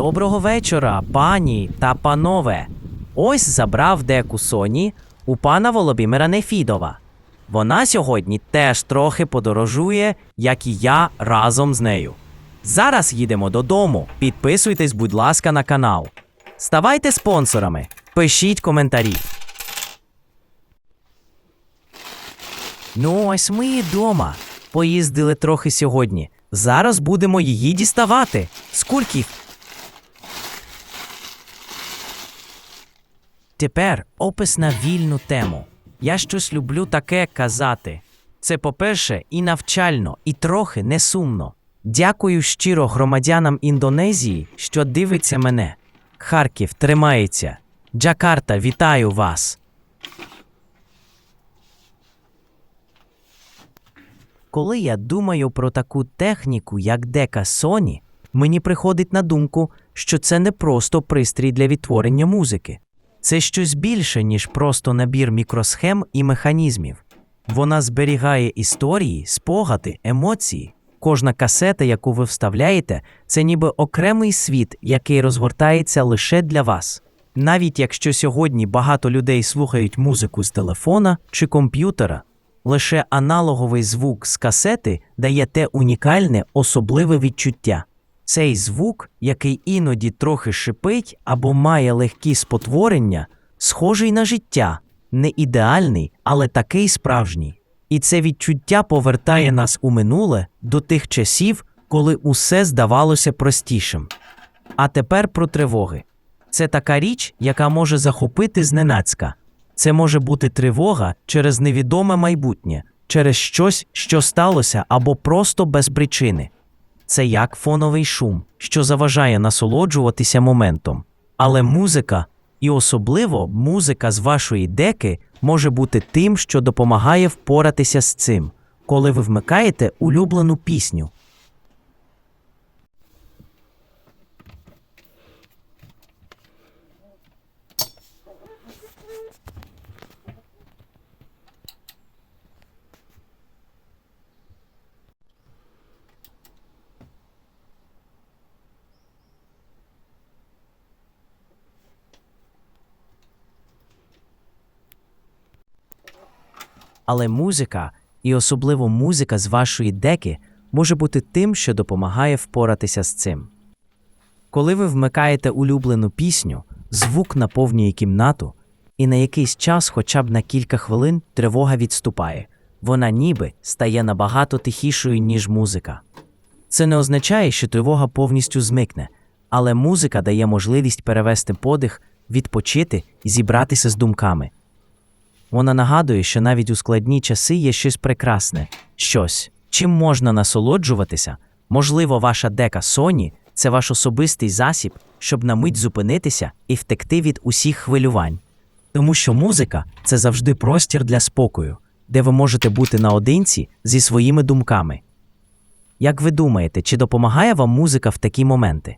Доброго вечора, пані та панове. Ось забрав деку Соні у пана Володимира Нефідова. Вона сьогодні теж трохи подорожує, як і я разом з нею. Зараз їдемо додому. Підписуйтесь, будь ласка, на канал. Ставайте спонсорами, пишіть коментарі. Ну, ось ми і дома. Поїздили трохи сьогодні. Зараз будемо її діставати. Скільки? Тепер опис на вільну тему. Я щось люблю таке казати. Це, по-перше, і навчально, і трохи не сумно. Дякую щиро громадянам Індонезії, що дивиться мене. Харків тримається. Джакарта, вітаю вас. Коли я думаю про таку техніку, як дека Sony, мені приходить на думку, що це не просто пристрій для відтворення музики. Це щось більше, ніж просто набір мікросхем і механізмів. Вона зберігає історії, спогади, емоції. Кожна касета, яку ви вставляєте, це ніби окремий світ, який розгортається лише для вас. Навіть якщо сьогодні багато людей слухають музику з телефона чи комп'ютера, лише аналоговий звук з касети дає те унікальне, особливе відчуття. Цей звук, який іноді трохи шипить або має легкі спотворення, схожий на життя, не ідеальний, але такий справжній. І це відчуття повертає нас у минуле до тих часів, коли усе здавалося простішим. А тепер про тривоги. Це така річ, яка може захопити зненацька. Це може бути тривога через невідоме майбутнє, через щось, що сталося, або просто без причини. Це як фоновий шум, що заважає насолоджуватися моментом. Але музика, і особливо музика з вашої деки, може бути тим, що допомагає впоратися з цим, коли ви вмикаєте улюблену пісню. Але музика, і особливо музика з вашої деки, може бути тим, що допомагає впоратися з цим. Коли ви вмикаєте улюблену пісню, звук наповнює кімнату, і на якийсь час, хоча б на кілька хвилин, тривога відступає. Вона ніби стає набагато тихішою, ніж музика. Це не означає, що тривога повністю змикне, але музика дає можливість перевести подих, відпочити і зібратися з думками. Вона нагадує, що навіть у складні часи є щось прекрасне, щось, чим можна насолоджуватися. Можливо, ваша дека Sony – це ваш особистий засіб, щоб на мить зупинитися і втекти від усіх хвилювань. Тому що музика це завжди простір для спокою, де ви можете бути наодинці зі своїми думками. Як ви думаєте, чи допомагає вам музика в такі моменти?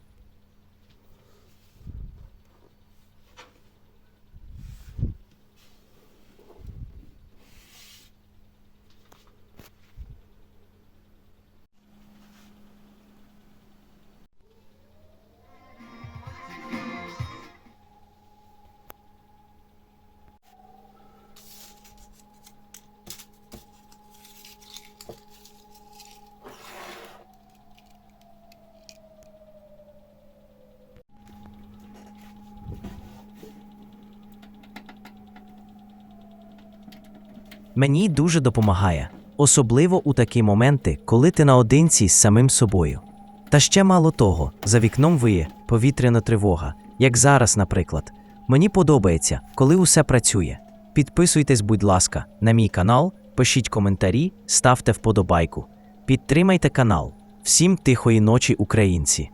Мені дуже допомагає, особливо у такі моменти, коли ти наодинці з самим собою. Та ще мало того, за вікном виє повітряна тривога, як зараз, наприклад. Мені подобається, коли усе працює. Підписуйтесь, будь ласка, на мій канал, пишіть коментарі, ставте вподобайку. Підтримайте канал. Всім тихої ночі, українці!